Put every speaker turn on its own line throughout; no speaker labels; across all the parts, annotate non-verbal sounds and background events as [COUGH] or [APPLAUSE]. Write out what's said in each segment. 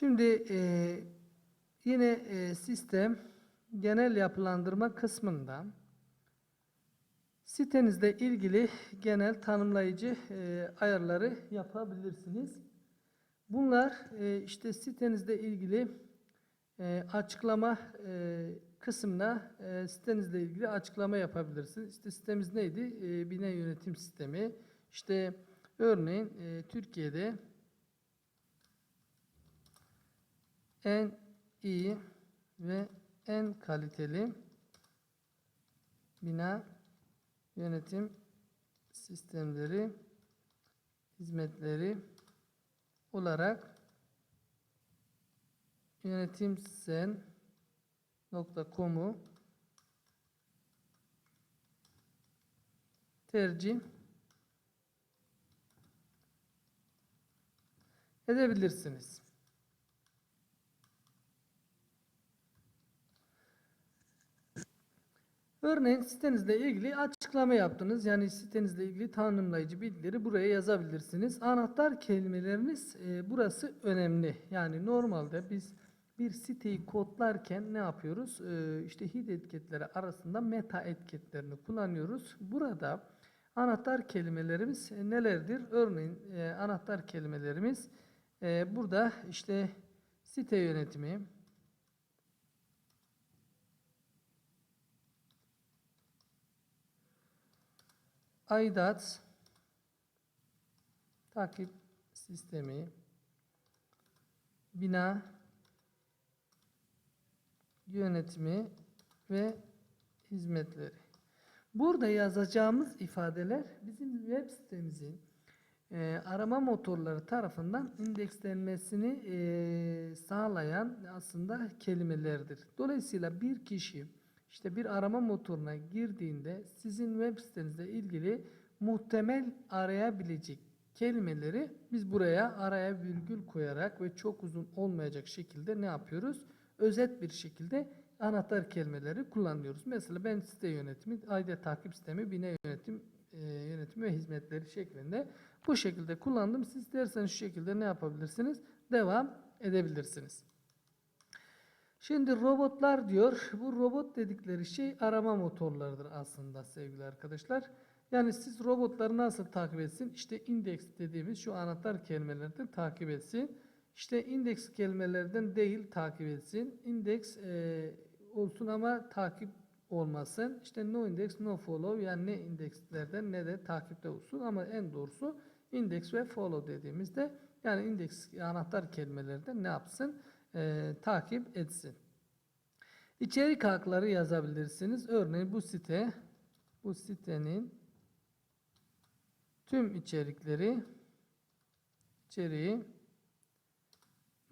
Şimdi e, yine e, sistem genel yapılandırma kısmında sitenizle ilgili genel tanımlayıcı e, ayarları yapabilirsiniz. Bunlar e, işte sitenizle ilgili e, açıklama e, kısmına e, sitenizle ilgili açıklama yapabilirsiniz. İşte sitemiz neydi? E, bina yönetim sistemi. İşte örneğin e, Türkiye'de en iyi ve en kaliteli bina yönetim sistemleri hizmetleri olarak yönetimsen.com'u tercih edebilirsiniz. Örneğin sitenizle ilgili açıklama yaptınız. Yani sitenizle ilgili tanımlayıcı bilgileri buraya yazabilirsiniz. Anahtar kelimeleriniz e, burası önemli. Yani normalde biz bir siteyi kodlarken ne yapıyoruz? E, işte hid etiketleri arasında meta etiketlerini kullanıyoruz. Burada anahtar kelimelerimiz e, nelerdir? Örneğin e, anahtar kelimelerimiz e, burada işte site yönetimi, aidat takip sistemi bina yönetimi ve hizmetleri. Burada yazacağımız ifadeler bizim web sitemizin e, arama motorları tarafından indekslenmesini e, sağlayan aslında kelimelerdir. Dolayısıyla bir kişi işte bir arama motoruna girdiğinde sizin web sitenizle ilgili muhtemel arayabilecek kelimeleri biz buraya araya virgül koyarak ve çok uzun olmayacak şekilde ne yapıyoruz? Özet bir şekilde anahtar kelimeleri kullanıyoruz. Mesela ben site yönetimi, aidat takip sistemi, bina yönetim e, yönetimi ve hizmetleri şeklinde bu şekilde kullandım. Siz isterseniz şu şekilde ne yapabilirsiniz? Devam edebilirsiniz. Şimdi robotlar diyor. [LAUGHS] Bu robot dedikleri şey arama motorlarıdır aslında sevgili arkadaşlar. Yani siz robotları nasıl takip etsin? İşte indeks dediğimiz şu anahtar kelimelerden takip etsin. İşte indeks kelimelerden değil takip etsin. Indeks e, olsun ama takip olmasın. İşte no index no follow yani ne indekslerden ne de takipte olsun ama en doğrusu index ve follow dediğimizde yani indeks anahtar kelimelerden ne yapsın? E, takip etsin. İçerik hakları yazabilirsiniz. Örneğin bu site bu sitenin tüm içerikleri içeriği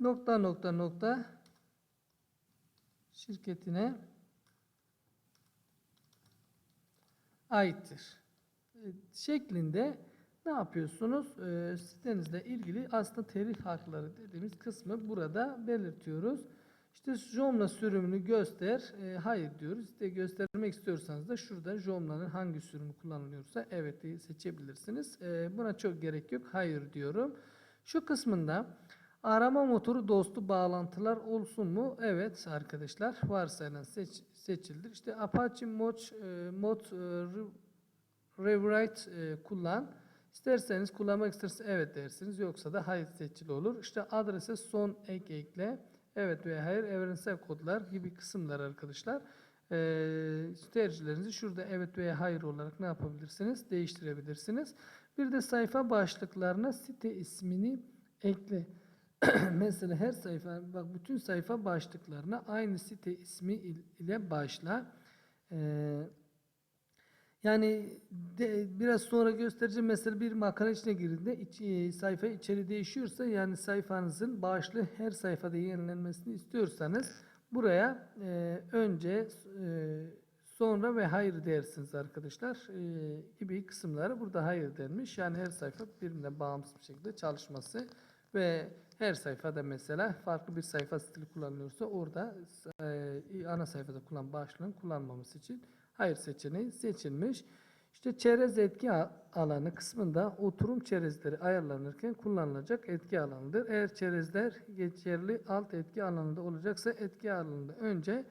nokta nokta nokta şirketine aittir. E, şeklinde ne yapıyorsunuz? E, sitenizle ilgili aslında telif hakları dediğimiz kısmı burada belirtiyoruz. İşte Joomla sürümünü göster. E, hayır diyoruz. İşte göstermek istiyorsanız da şurada Joomla'nın hangi sürümü kullanılıyorsa evet diye seçebilirsiniz. E, buna çok gerek yok. Hayır diyorum. Şu kısmında arama motoru dostu bağlantılar olsun mu? Evet arkadaşlar varsayılan seç, seçildir. İşte Apache Mod, e, Mod e, Rewrite e, kullan. İsterseniz kullanmak isterseniz evet dersiniz. Yoksa da hayır seçili olur. İşte adrese son ek ekle. Evet veya hayır evrensel kodlar gibi kısımlar arkadaşlar. Ee, tercihlerinizi şurada evet veya hayır olarak ne yapabilirsiniz? Değiştirebilirsiniz. Bir de sayfa başlıklarına site ismini ekle. [CLEARS THROAT] Mesela her sayfa, bak bütün sayfa başlıklarına aynı site ismi ile başla. Ee, yani de, biraz sonra göstereceğim mesela bir makale içine girdiğinde iç, e, sayfa içeri değişiyorsa yani sayfanızın başlığı her sayfada yenilenmesini istiyorsanız buraya e, önce e, sonra ve hayır dersiniz arkadaşlar e, gibi kısımları burada hayır denmiş. Yani her sayfa birbirine bağımsız bir şekilde çalışması ve her sayfada mesela farklı bir sayfa stili kullanılıyorsa orada e, ana sayfada kullan başlığın kullanmaması için hayır seçeneği seçilmiş. İşte çerez etki alanı kısmında oturum çerezleri ayarlanırken kullanılacak etki alanıdır. Eğer çerezler geçerli alt etki alanında olacaksa etki alanında önce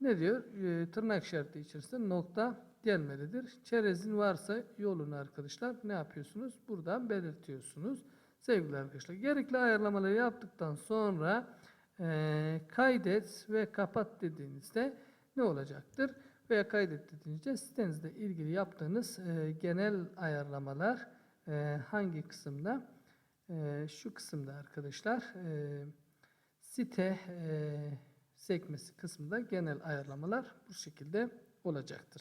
ne diyor? Ee, tırnak işareti içerisinde nokta gelmelidir. Çerezin varsa yolunu arkadaşlar ne yapıyorsunuz? Buradan belirtiyorsunuz. Sevgili arkadaşlar gerekli ayarlamaları yaptıktan sonra eee, kaydet ve kapat dediğinizde ne olacaktır? Veya kaydet dediğinizde sitenizle ilgili yaptığınız eee, genel ayarlamalar eee, hangi kısımda? Eee, şu kısımda arkadaşlar eee, site eee, sekmesi kısmında genel ayarlamalar bu şekilde olacaktır.